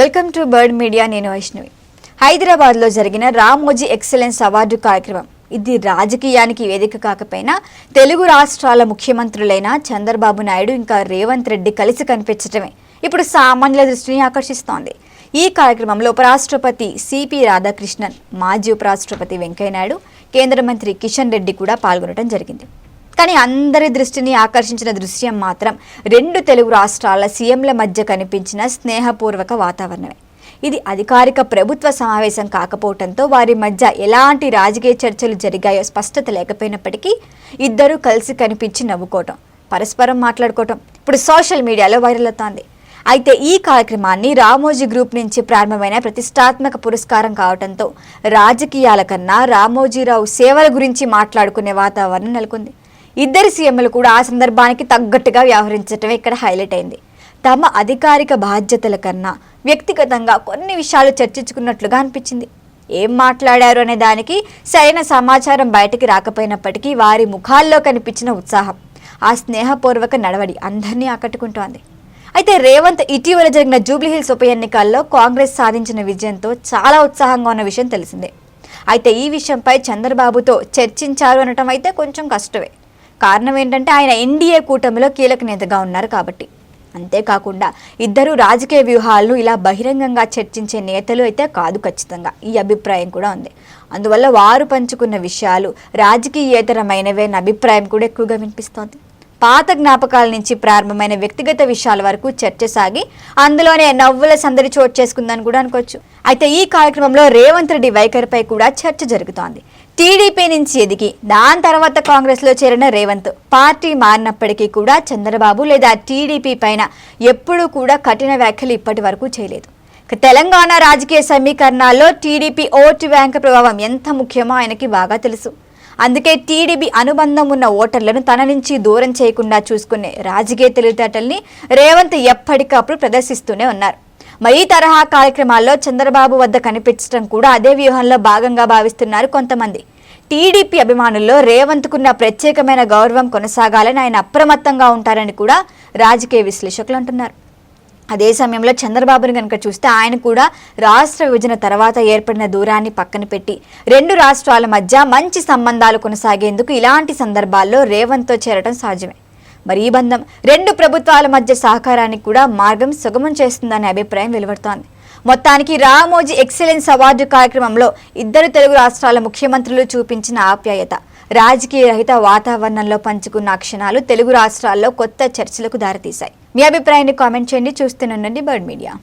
Welcome to bird media నేను వైష్ణవి. హైదరాబాద్లో జరిగిన రామోజీ ఎక్సలెన్స్ అవార్డు కార్యక్రమం. ఇది రాజకీయానికి వేదిక కాకపోయినా తెలుగు రాష్ట్రాల ముఖ్యమంత్రులైన చంద్రబాబు నాయుడు ఇంకా రేవంత్ రెడ్డి కలిసి కనిపించటమే ఇప్పుడు సామాన్యుల దృష్టిని ఆకర్షిస్తోంది. ఈ కార్యక్రమంలో ఉపరాష్ట్రపతి సిపి రాధాకృష్ణన్ మాజీ ఉపరాష్ట్రపతి వెంకయ్యనాయుడు కేంద్ర మంత్రి కిషన్ రెడ్డి కూడా పాల్గొనడం జరిగింది. కానీ అందరి దృష్టిని ఆకర్షించిన దృశ్యం మాత్రం రెండు తెలుగు రాష్ట్రాల సీఎంల మధ్య కనిపించిన స్నేహపూర్వక వాతావరణమే. ఇది అధికారిక ప్రభుత్వ సమావేశం కాకపోవడంతో వారి మధ్య ఎలాంటి రాజకీయ చర్చలు జరిగాయో స్పష్టత లేకపోయినప్పటికీ ఇద్దరూ కలిసి కనిపించి నవ్వుకోవటం పరస్పరం మాట్లాడుకోవటం ఇప్పుడు సోషల్ మీడియాలో వైరల్ అవుతోంది. అయితే ఈ కార్యక్రమాన్ని రామోజీ గ్రూప్ నుంచి ప్రారంభమైన ప్రతిష్టాత్మక పురస్కారం కావడంతో రాజకీయాల కన్నా రామోజీరావు సేవల గురించి మాట్లాడుకునే వాతావరణం నెలకొంది. ఇద్దరు సీఎంలు కూడా ఆ సందర్భానికి తగ్గట్టుగా వ్యవహరించటమే ఇక్కడ హైలైట్ అయింది. తమ అధికారిక బాధ్యతల కన్నా వ్యక్తిగతంగా కొన్ని విషయాలు చర్చించుకున్నట్లుగా అనిపించింది. ఏం మాట్లాడారు అనే దానికి సరైన సమాచారం బయటికి రాకపోయినప్పటికీ వారి ముఖాల్లో కనిపించిన ఉత్సాహం ఆ స్నేహపూర్వక నడవడి అందరినీ ఆకట్టుకుంటోంది. అయితే రేవంత్ ఇటీవల జరిగిన జూబ్లీహిల్స్ ఉప ఎన్నికల్లో కాంగ్రెస్ సాధించిన విజయంతో చాలా ఉత్సాహంగా ఉన్న విషయం తెలిసిందే. అయితే ఈ విషయంపై చంద్రబాబుతో చర్చించారు అనటం అయితే కొంచెం కష్టమే. కారణం ఏంటంటే ఆయన ఎన్డీఏ కూటమిలో కీలక నేతగా ఉన్నారు కాబట్టి. అంతేకాకుండా ఇద్దరు రాజకీయ వ్యూహాలను ఇలా బహిరంగంగా చర్చించే నేతలు అయితే కాదు ఖచ్చితంగా. ఈ అభిప్రాయం కూడా ఉంది. అందువల్ల వారు పంచుకున్న విషయాలు రాజకీయేతరమైనవే అనే అభిప్రాయం కూడా ఎక్కువగా వినిపిస్తోంది. పాత జ్ఞాపకాల నుంచి ప్రారంభమైన వ్యక్తిగత విషయాల వరకు చర్చ సాగి అందులోనే నవ్వుల సందడి చోటు చేసుకుందని కూడా అనుకోవచ్చు. అయితే ఈ కార్యక్రమంలో రేవంత్ రెడ్డి వైఖరిపై కూడా చర్చ జరుగుతోంది. టీడీపీ నుంచి ఎదిగి దాని తర్వాత కాంగ్రెస్లో చేరిన రేవంత్. పార్టీ మారినప్పటికీ కూడా చంద్రబాబు లేదా టీడీపీ పైన ఎప్పుడూ కూడా కఠిన వ్యాఖ్యలు ఇప్పటి వరకు చేయలేదు. తెలంగాణ రాజకీయ సమీకరణాల్లో టీడీపీ ఓటు బ్యాంక్ ప్రభావం ఎంత ముఖ్యమో ఆయనకి బాగా తెలుసు. అందుకే టీడీపీ అనుబంధం ఉన్న ఓటర్లను తన నుంచి దూరం చేయకుండా చూసుకునే రాజకీయ తెలివితేటల్ని రేవంత్ ఎప్పటికప్పుడు ప్రదర్శిస్తూనే ఉన్నారు. మరి ఈ తరహా కార్యక్రమాల్లో చంద్రబాబు వద్ద కనిపించడం కూడా అదే వ్యూహంలో భాగంగా భావిస్తున్నారు కొంతమంది. టీడీపీ అభిమానుల్లో రేవంత్కున్న ప్రత్యేకమైన గౌరవం కొనసాగాలని ఆయన అప్రమత్తంగా ఉంటారని కూడా రాజకీయ విశ్లేషకులు అంటున్నారు. అదే సమయంలో చంద్రబాబుని కనుక చూస్తే ఆయన కూడా రాష్ట్ర విభజన తర్వాత ఏర్పడిన దూరాన్ని పక్కన పెట్టి రెండు రాష్ట్రాల మధ్య మంచి సంబంధాలు కొనసాగేందుకు ఇలాంటి సందర్భాల్లో రేవంత్తో చేరడం సహజమే. మరి ఈ బంధం రెండు ప్రభుత్వాల మధ్య సహకారానికి కూడా మార్గం సుగమం చేస్తుందనే అభిప్రాయం వెలువడుతోంది. మొత్తానికి రామోజీ ఎక్సలెన్స్ అవార్డు కార్యక్రమంలో ఇద్దరు తెలుగు రాష్ట్రాల ముఖ్యమంత్రులు చూపించిన ఆప్యాయత రాజకీయ రహిత వాతావరణంలో పంచుకున్న క్షణాలు తెలుగు రాష్ట్రాల్లో కొత్త చర్చలకు దారితీశాయి. మీ అభిప్రాయాన్ని కామెంట్ చేయండి. చూస్తూనండి బర్డ్ మీడియా.